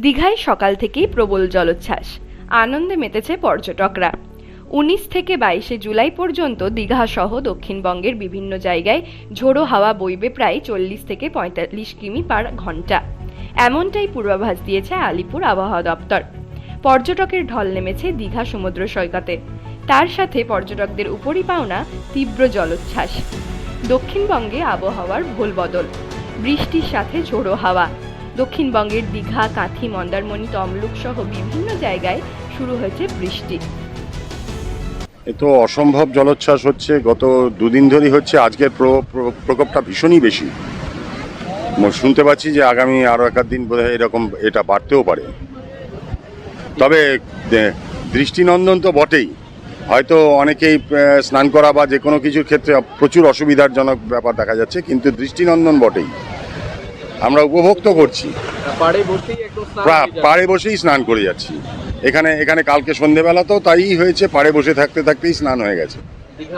দীঘায় সকাল থেকেই প্রবল জলোচ্ছ্বাস। আনন্দে মেতেছে পর্যটকরা। উনিশ থেকে বাইশে জুলাই পর্যন্ত দীঘা সহ দক্ষিণবঙ্গের বিভিন্ন জায়গায় ঝোড়ো হাওয়া বইবে প্রায় চল্লিশ থেকে পঁয়তাল্লিশ কিমি পার ঘণ্টা। এমনটাই পূর্বাভাস দিয়েছে আলিপুর আবহাওয়া দপ্তর। পর্যটকের ঢল নেমেছে দীঘা সমুদ্র সৈকতে। তার সাথে পর্যটকদের উপরই পাওনা তীব্র জলোচ্ছ্বাস। দক্ষিণবঙ্গে আবহাওয়ার ভোল বদল বৃষ্টির সাথে ঝোড়ো হাওয়া। দক্ষিণবঙ্গের দীঘা, কাঁথি, মন্দারমণি, তমলুক সহ বিভিন্ন জায়গায় শুরু হয়েছে বৃষ্টি। এ তো অসম্ভব জলোচ্ছ্বাস হচ্ছে, গত দুদিন ধরেই হচ্ছে, আজকের প্র- প্র- প্রকোপটা ভীষণই বেশি। শুনতে পাচ্ছি যে আগামী আরও এক দিন বোধহয় এরকম এটা বাড়তেও পারে। তবে দৃষ্টিনন্দন তো বটেই। হয়তো অনেকেই স্নান করা বা যে কোনো কিছুর ক্ষেত্রে প্রচুর অসুবিধারজনক ব্যাপার দেখা যাচ্ছে, কিন্তু দৃষ্টিনন্দন বটেই। আমরা উপভোগ করছি। পাড়ে বসেই স্নান প্রা- যায়। পাড়ে বসেই স্নান করে যাচ্ছি। এখানে এখানে কালকে সন্ধেবেলা তো তাই হয়েছে পাড়ে বসে থাকতে থাকতেই স্নান হয়ে গেছে।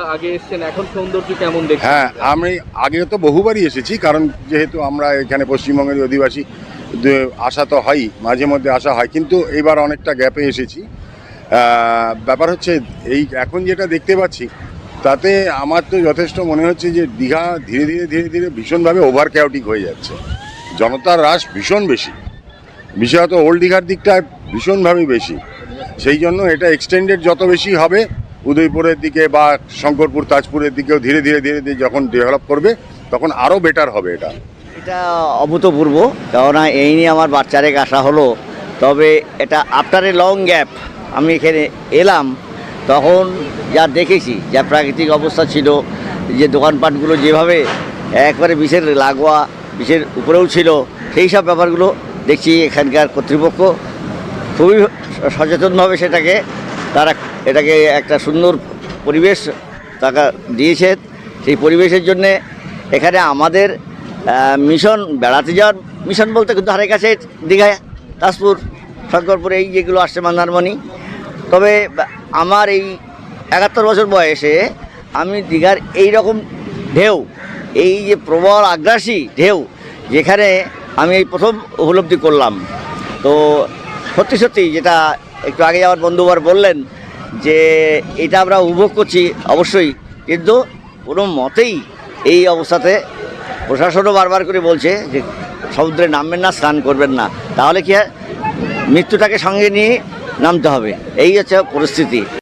আগে এসেছেন এখন সৌন্দর্য কেমন দেখছেন? হ্যাঁ আমি আগে তো বহুবারই এসেছি কারণ যেহেতু আমরা এখানে পশ্চিমবঙ্গের অধিবাসী আসা তো হয়ই মাঝে মধ্যে আসা হয় কিন্তু এবার অনেকটা গ্যাপে এসেছি। ব্যাপার হচ্ছে এই এখন যেটা দেখতে পাচ্ছি তাতে আমার তো যথেষ্ট মনে হচ্ছে যে দীঘা ধীরে ধীরে ধীরে ধীরে ভীষণভাবে ওভার ক্যাওটিক হয়ে যাচ্ছে। জনতার হ্রাস ভীষণ বেশি। বিশেষত ওল্ড দীঘার দিকটা ভীষণভাবে বেশি। সেই জন্য এটা এক্সটেন্ডেড যত বেশি হবে, উদয়পুরের দিকে বা শঙ্করপুর, তাজপুরের দিকেও ধীরে ধীরে ধীরে ধীরে যখন ডেভেলপ করবে, তখন আরও বেটার হবে এটা। এটা অভূতপূর্ব, কেননা এই নিয়ে আমার বাচ্চারেক আসা হলো। তবে এটা আফটার এ লং গ্যাপ আমি এখানে এলাম, তখন যা দেখেছি, যা প্রাকৃতিক অবস্থা ছিল, যে দোকানপাটগুলো যেভাবে একবারে বিষের লাগোয়া বিষের উপরেও ছিল, সেই সব ব্যাপারগুলো দেখছি এখানকার কর্তৃপক্ষ। খুবই সচেতনভাবে সেটাকে, তারা এটাকে একটা সুন্দর পরিবেশ তারা দিয়েছে। সেই পরিবেশের জন্যে এখানে আমাদের মিশন বেড়াতে যাওয়ার মিশন বলতে কিন্তু ধারে কাছে দীঘায় তাজপুর শঙ্করপুর এই যেগুলো আসছে মন্দারমণি। তবে আমার এই একাত্তর বছর বয়সে আমি দীঘার এই রকম ঢেউ এই যে প্রবল আগ্রাসী ঢেউ যেখানে আমি এই প্রথম উপলব্ধি করলাম। তো সত্যি সত্যি যেটা একটু আগে আমার বন্ধুবার বললেন যে এটা আমরা উপভোগ করছি অবশ্যই, কিন্তু কোনো মতেই এই অবস্থাতে প্রশাসনও বারবার করে বলছে যে সমুদ্রে নামবেন না, স্নান করবেন না। তাহলে কি মৃত্যুটাকে সঙ্গে নিয়ে নামতে হবে। এই হচ্ছে পরিস্থিতি।